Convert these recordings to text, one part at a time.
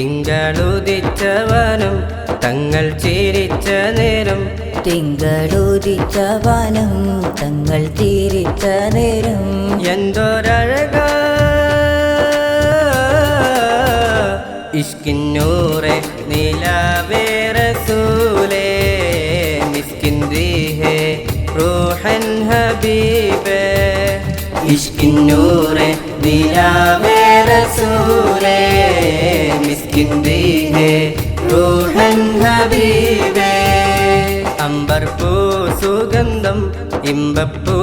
തിങ്കളുദിച്ചവനും തങ്ങൾ ചിരിച്ച നേരം. തിങ്കളുദിച്ചവനും തങ്ങൾ തിരിച്ച നേരം. എന്തൊരഴക ഇഷ്കിന്നൂറെ നിലാവേറെ സൂലേ മിസ്കിൻ റീഹേ റൂഹൻ ഹബീബേ. ഇഷ്കിന്നൂറെ നിലാവേറെ മിസ്കിൻ റീഹേ റൂഹൻ ഹബീബേ. അമ്പർ പൂ സുഗന്ധം ഇമ്പപ്പൂ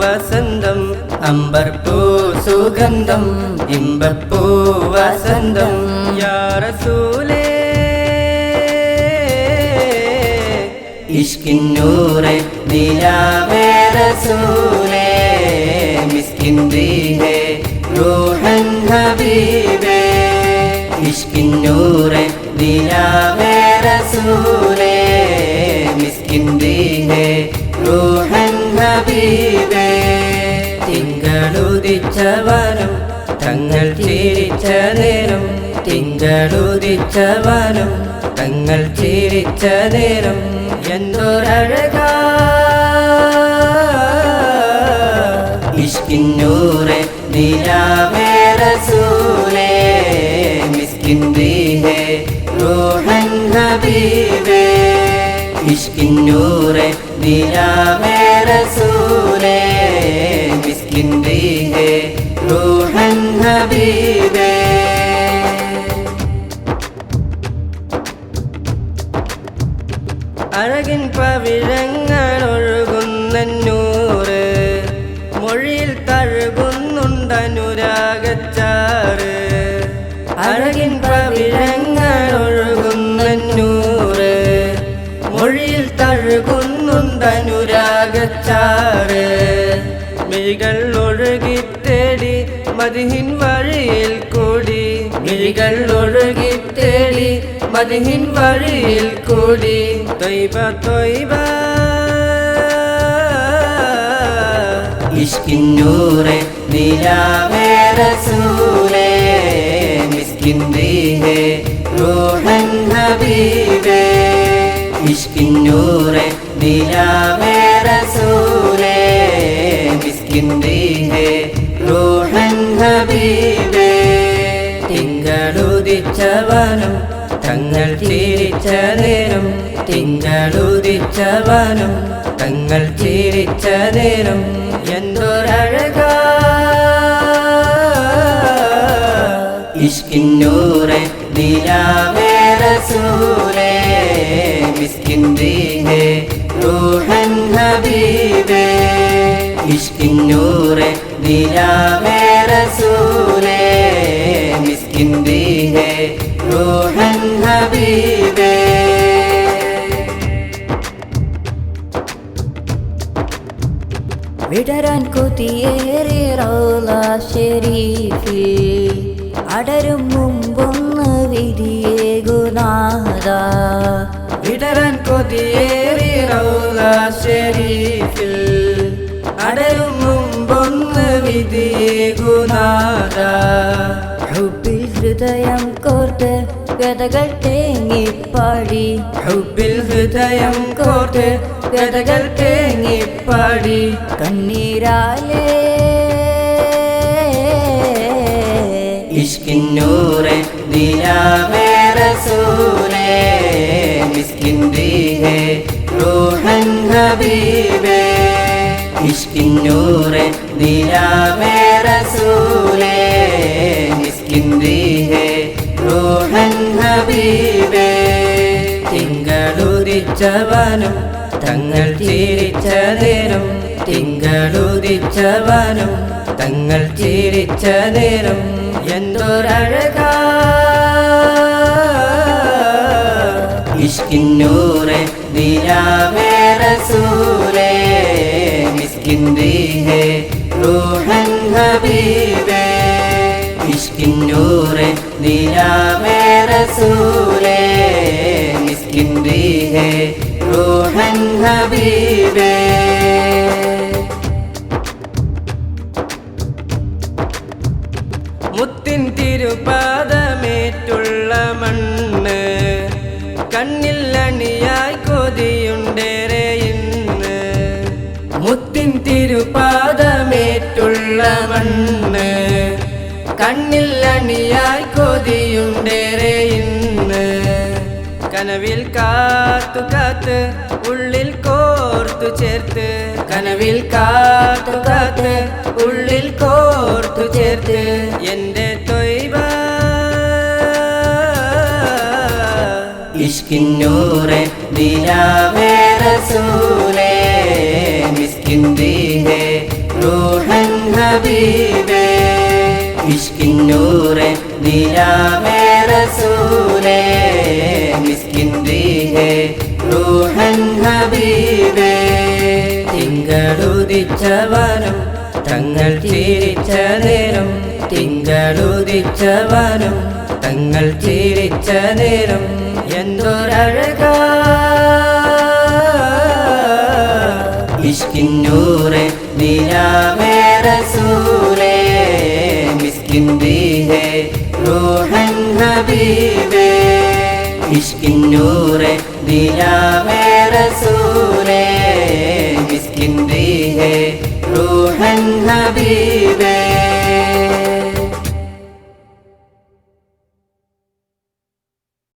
വസന്തം. അമ്പർപ്പൂ സുഗന്ധം ഇമ്പപ്പൂ വസന്തം. യാറസൂലേ ഇഷ്കിന്നൂറെ നിലാവേ റസൂലേ. മിസ്കിൻ റീഹേ റൂഹൻ ഹബീബേ. ഇഷ്കിന്നൂറെ നിലാവേ റസൂലേ മിസ്കിൻ റീഹേ റൂഹൻ ഹബീബേ. തിങ്കളുദിച്ചവനും തങ്ങൾ ചിരിച്ച നേരം തിങ്കളുദിച്ചവനും തങ്ങൾ ചിരിച്ച നേരം എന്തൊരഴക ഇഷ്കിന്നൂറെ നിലാവേ റസൂലേ മിസ്കിൻ റീഹേ റൂഹൻ ഹബീബേ. അഴകിൻ പവിഴങ്ങൾ ഒഴുകുന്നൂറ് മൊഴിയിൽ തഴുകുന്നുണ്ടനുരാഗച്ചാറ്. അഴകിൻ തഴുകുന്നുണ്ടനുരാഗച്ചാറ് മിഴികൾ ഒഴുകിത്തേടി മതിഹിൻ വഴിയിൽ കൂടി. മിഴികൾ ഒഴുകിത്തേടി മതിഹിൻ വഴിയിൽ കൂടി. തൊയ്ബ തൊയ്ബ. ഇഷ്കിന്നൂറെ നിലാവേ റസൂലേ. മിസ്കിൻ റീഹേ റൂഹൻ ഹബീബേ. ഇഷ്കിന്നൂറെ നിലാവേ മിസ്കിൻ റീഹേ റൂഹൻ ഹബീബേ. തിങ്കളുദിച്ചവനും തങ്ങൾ ചിരിച്ച നേരം തിങ്കളുദിച്ചവനും തങ്ങൾ ചിരിച്ച നേരം എന്തൊരഴക. ഇഷ്കിന്നൂറെ നിലാവേ റസൂലേ മിസ്കിൻ ദീഹേ റൂഹൻ ഹബീബേ. ഇഷ്കിന്നൂറെ നിലാവേ റസൂലേ മിസ്കിൻ റൂഹൻ ഹബീബേ. വിടരാൻ കൊതിയേറെ റൗല അടരും മുമ്പൊന്ന് വിധിയേ വിധിയേകുനാഥ വിടരാൻ കൊതിയേറെ റൗല അടരും മുമ്പൊന്ന് ഹുബിൽ ഹൃദയം കോർത്ത് ഗതകൾ തേങ്ങിപ്പാടി ഹുബിൽ ഹൃദയം കോർത്ത് കഥകൾ തേങ്ങിപ്പാടി കണ്ണീരാലേ. ഇഷ്കിന്നൂറെ നിലാവേ റസൂലേ മിസ്കിൻ ദീഹേ റോഹൻ ഹബീബേ. ഇഷ്കിന്നൂറെ നിലാവേ റസൂലേ മിസ്കിൻ റീഹേ റൂഹൻ ഹബീബേ. തിങ്കളുദിച്ചവനും തങ്ങൾ ചിരിച്ച നേരം തിങ്കളുദിച്ചവനും തങ്ങൾ ചിരിച്ച നേരം എന്തൊരഴക. ഇഷ്കിന്നൂറെ നിലാവേ മിസ്കിൻ റീഹേ റൂഹൻ ഹബീബേ. ഇഷ്കിന്നൂറെ നിലാവേ റസൂലേ. മിസ്കിൻ ഹേ റൂഹൻ ഹബീബേ. തിരുപാദമേറ്റുള്ള മണ്ണ് കണ്ണിൽ അണിയായി കൊതിയുണ്ടേറെ ഇന്ന്. കനവിൽ കാത്തു കാത്ത് ഉള്ളിൽ കോർത്തു ചേർത്ത്. കനവിൽ കാത്തു കാത്ത് ഉള്ളിൽ കോർത്തു ചേർത്ത്. എന്റെ തൊയ്വ ഇഷ്കിന്നൂറെ ദിനാമേ റസൂലേ മിസ്കിൻ ദീഹേ റൂഹൻ ഹബീബേ ഇഷ്കിന്നൂറെ ദിനാവേ റസൂലേ മിസ്കിൻ ദീഹേ റൂഹൻ ഹബീബേ തിങ്കളുദിച്ചവനും തങ്ങൾ ചിരിച്ച നേരം തിങ്കളുദിച്ചവനും തങ്ങൾ ചിരിച്ച നേരം എന്തൊരഴക. ഇഷ്കിന്നൂറെ നിലാവേ റസൂലേ മിസ്കിൻ ദീഹേ റൂഹൻ ഹബീബേ. മിഷ്കിന്നൂറെ നിലാവേ റസൂലേ മിസ്കിൻ റൂഹൻ ഹബീബേ.